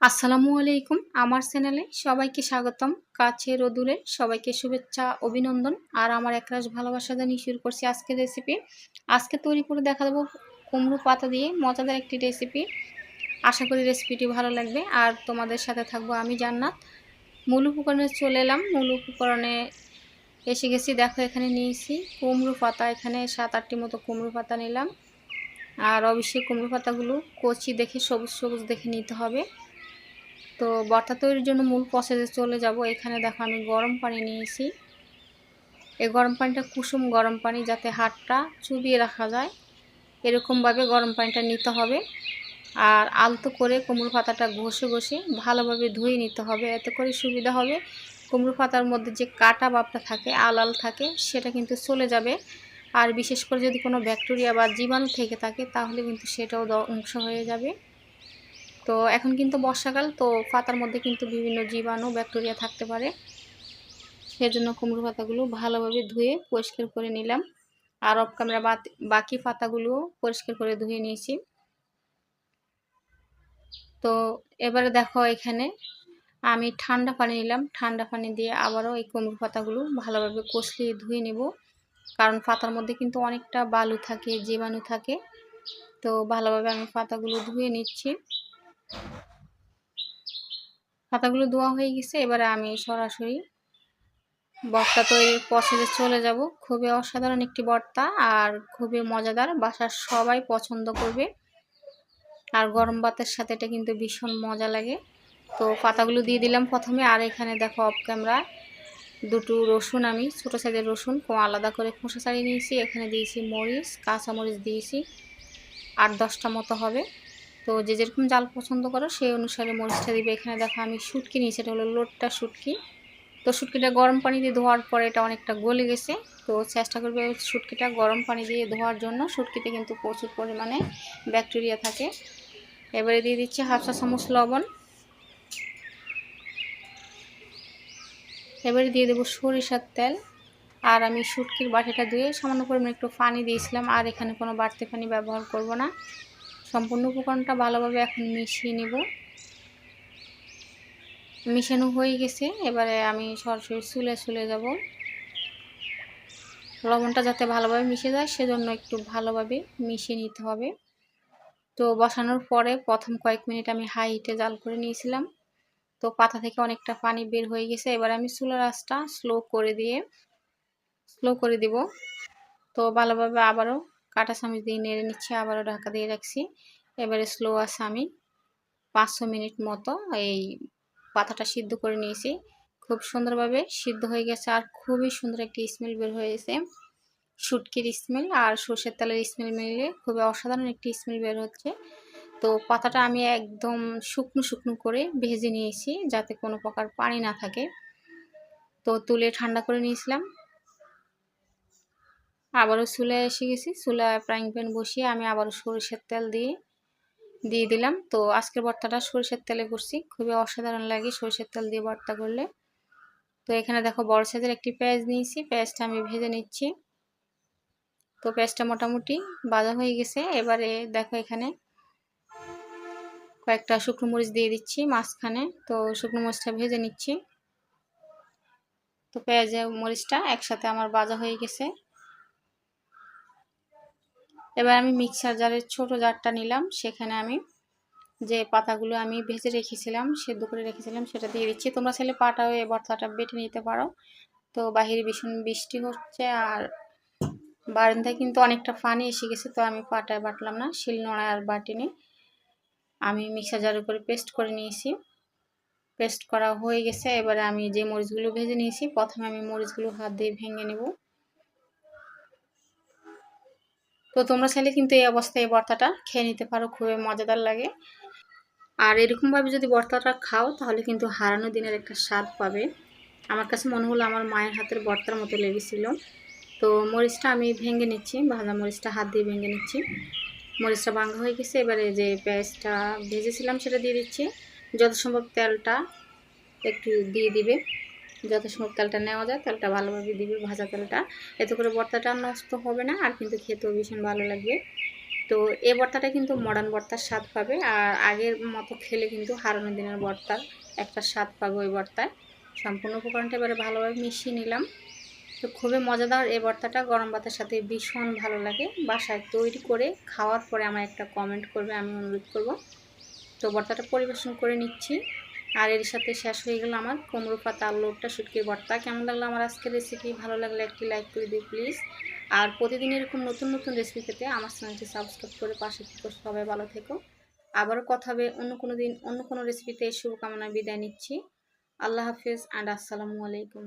আসসালামু আলাইকুম। আমার চ্যানেলে সবাইকে স্বাগতম। কাছে ও সবাইকে শুভেচ্ছা, অভিনন্দন। আর আমার একরাশ ভালোবাসা জানিয়ে শুরু করছি আজকের রেসিপি আজকে তৈরি করে দেখা দেবো কুমড়ো পাতা দিয়ে মজাদার একটি রেসিপি আশা করি রেসিপিটি ভালো লাগবে। আর তোমাদের সাথে থাকব আমি জান্নাত। মূল উপকরণে চলে এলাম। মূল উপকরণে এসে গেছি। দেখো, এখানে নিয়েছি কুমড়ো পাতা। এখানে সাত, আটটি মতো কুমড়ো পাতা নিলাম। আর অবশ্যই কুমড়ো পাতাগুলো কচি দেখে সবুজ সবুজ দেখে নিতে হবে। তো বর্তা তৈরির জন্য মূল প্রসেসে চলে যাব। এখানে দেখো আমি গরম পানি নিয়েছি। এই গরম পানিটা কুসুম গরম পানি যাতে হাতটা চুবিয়ে রাখা যায়। এরকমভাবে গরম পানিটা নিতে হবে। আর আলতো করে কুমড়ো পাতাটা ঘষে ঘষে ভালোভাবে ধুয়ে নিতে হবে। এতে করে সুবিধা হবে। কুমড়ো পাতার মধ্যে যে কাটা বাপটা থাকে, আলাল থাকে, সেটা কিন্তু চলে যাবে। আর বিশেষ করে যদি কোনো ব্যাকটেরিয়া বা জীবাণু থেকে থাকে, তাহলে কিন্তু সেটাও ধ্বংস হয়ে যাবে। তো এখন কিন্তু বর্ষাকাল, তো পাতার মধ্যে কিন্তু বিভিন্ন জীবাণু, ব্যাকটেরিয়া থাকতে পারে। সেজন্য কুমড়ো পাতাগুলো ভালোভাবে ধুয়ে পরিষ্কার করে নিলাম। আর অফ ক্যামেরা বাকি পাতাগুলো পরিষ্কার করে ধুয়ে নিয়েছি। তো এবারে দেখো এখানে আমি ঠান্ডা পানি নিলাম। ঠান্ডা পানি দিয়ে আবারও এই কুমড়ো পাতাগুলো ভালোভাবে কষলিয়ে ধুয়ে নেব। কারণ পাতার মধ্যে কিন্তু অনেকটা বালু থাকে, জীবাণু থাকে। তো ভালোভাবে আমি পাতাগুলো ধুয়ে নিচ্ছি। পাতাগুলো ধোয়া হয়ে গেছে, এবারে আমি সরাসরি বর্তা তৈরির প্রসেসে চলে যাব। খুবই অসাধারণ একটি বর্তা আর খুবই মজাদার, বাসার সবাই পছন্দ করবে। আর গরম ভাতের সাথে এটা কিন্তু ভীষণ মজা লাগে। তো পাতাগুলো দিয়ে দিলাম প্রথমে, আর এখানে দেখো অফ ক্যামেরা দুটো রসুন আমি, ছোটো সাইজের রসুন আলাদা করে খোসা ছাড়িয়ে নিয়েছি। এখানে দিয়েছি মরিচ কাঁচা মরিচ দিয়েছি। আট দশটা মতো হবে। তো যে যেরকম জাল পছন্দ করো, সেই অনুসারে মরিচটা দিবে। এখানে দেখো আমি শুটকি নিয়েছি, এটা হলো লোটটা শুটকি। তো শুটকিটা গরম পানি দিয়ে ধোয়ার পরে এটা অনেকটা গলে গেছে। তো চেষ্টা করবে শুটকিটা গরম পানি দিয়ে ধোয়ার জন্য। শুটকিতে কিন্তু প্রচুর পরিমাণে ব্যাকটেরিয়া থাকে। এবারে দিয়ে দিচ্ছি হাফ চা চামচ লবণ। এবারে দিয়ে দেবো সরিষার তেল। আর আমি শুটকির বাটিটা ধুয়ে সামান্য পরিমাণে একটু পানি দিয়েছিলাম। আর এখানে কোনো বাড়তি পানি ব্যবহার করব না। সম্পূর্ণ উপকরণটা ভালোভাবে এখন মিশিয়ে নিব। মিশানো হয়ে গেছে। এবারে আমি সরাসরি চুলে চলে যাব। লবণটা যাতে ভালোভাবে মিশে যায়, সেজন্য একটু ভালোভাবে মিশিয়ে নিতে হবে। তো বসানোর পরে প্রথম কয়েক মিনিট আমি হাই হিটে জাল করে নিয়েছিলাম। তো পাতা থেকে অনেকটা পানি বের হয়ে গেছে। এবার আমি চুলার আঁচটা স্লো করে দিয়ে, স্লো করে দিব। তো ভালোভাবে আবারও কাটা চামচ দিয়ে নেড়ে নিচ্ছি, আবারও ঢাকা দিয়ে রাখছি। এবারে স্লো আছে আমি পাঁচশো মিনিট মতো এই পাতাটা সিদ্ধ করে নিয়েছি। খুব সুন্দরভাবে সিদ্ধ হয়ে গেছে আর খুবই সুন্দর একটি স্মেল বের হয়েছে। শুটকির স্মেল আর সর্ষের তেলের স্মেল মিলিয়ে খুবই অসাধারণ একটি স্মেল বের হচ্ছে। তো পাতাটা আমি একদম শুকনো শুকনো করে ভেজে নিয়েছি যাতে কোনো প্রকার পানি না থাকে। তো তুলে ঠান্ডা করে নিয়েছিলাম। আবারও চুলায় এসে গেছি চুলায় ফ্রাইং প্যান বসিয়ে আমি আবারও সরিষার তেল দিয়ে দিয়ে দিলাম। তো আজকের ভর্তাটা সরিষার তেলে করছি, খুবই অসাধারণ লাগে সরিষার তেল দিয়ে ভর্তা করলে। তো এখানে দেখো বড় সাইজের একটি পেঁয়াজ নিয়েছি, পেঁয়াজটা আমি ভেজে নিচ্ছি। তো পেঁয়াজটা মোটামুটি বাজা হয়ে গেছে, এবারে দেখো এখানে কয়েকটা শুকনো মরিচ দিয়ে দিচ্ছি মাঝখানে। তো শুকনো মরিচটা ভেজে নিচ্ছি। তো পেঁয়াজ মরিচটা একসাথে আমার বাজা হয়ে গেছে। এবার আমি মিক্সার জারের ছোট জারটা নিলাম। সেখানে আমি যে পাতাগুলো আমি ভেজে রেখেছিলাম, সেদ্ধ করে রেখেছিলাম, সেটা দিয়ে দিচ্ছি। তোমরা ছেলে পাটা হয়ে বর্তাটা বেটে নিতে পারো। তো বাহিরে ভীষণ বৃষ্টি হচ্ছে আর বারান্দায় কিন্তু অনেকটা পানি এসে গেছে, তো আমি পাটায় বাটলাম না, শিল নোড়ায় আর বাটিনি। আমি মিক্সার জারের উপরে পেস্ট করে নিয়েছি। পেস্ট করা হয়ে গেছে। এবারে আমি যে মরিচগুলো ভেজে নিয়েছি, প্রথমে আমি মরিচগুলো হাত দিয়ে ভেঙে নেব। তো তোমরা চাইলে কিন্তু এই অবস্থায় এই ভর্তাটা খেয়ে নিতে পারো, খুবই মজাদার লাগে। আর এরকমভাবে যদি ভর্তাটা খাও, তাহলে কিন্তু হারানো দিনের একটা স্বাদ পাবে। আমার কাছে মনে হলো আমার মায়ের হাতের ভর্তার মতো লেগেছিল। তো মরিচটা আমি ভেঙে নিচ্ছি, ভাজা মরিচটা হাত দিয়ে ভেঙে নিচ্ছি। মরিচটা ভাঙা হয়ে গেছে, এবারে যে পেঁয়াজটা ভেজেছিলাম সেটা দিয়ে দিচ্ছি। যত সম্ভব তেলটা একটু দিয়ে দিবে। যত সময় তেলটা নেওয়া যায়, তেলটা ভালোভাবে দিবে, ভাজা তেলটা। এতে করে বর্তাটা নষ্ট হবে না, আর কিন্তু খেতেও ভীষণ ভালো লাগবে। তো এই বর্তাটা কিন্তু মডার্ন বর্তার স্বাদ পাবে, আর আগের মতো খেলে কিন্তু হারানো দিনের বর্তার একটা স্বাদ পাবে ওই বর্তায়। সম্পূর্ণ উপকরণটা এবারে ভালোভাবে মিশিয়ে নিলাম। তো খুবই মজাদার এই ভর্তাটা গরম ভাতের সাথে ভীষণ ভালো লাগে। বাসায় তৈরি করে খাওয়ার পরে আমার একটা কমেন্ট করবে, আমি অনুরোধ করব। তো ভর্তাটা পরিবেশন করে নিচ্ছি। আর এর সাথে শেষ হয়ে গেল আমার কুমড়ো পাতা আলুটা শুটকির ভর্তা। কেমন লাগল আমার আজকের রেসিপি ভালো লাগলে একটি লাইক করে দিই প্লিজ আর প্রতিদিন এরকম নতুন নতুন রেসিপি পেতে আমার চ্যানেলটি সাবস্ক্রাইব করে পাশে থেকো সবাই ভালো থেকো। আবারও কথা হবে অন্য কোনো দিন, অন্য কোনো রেসিপিতে শুভকামনা, বিদায় নিচ্ছি। আল্লাহ হাফিজ অ্যান্ড আসসালামু আলাইকুম।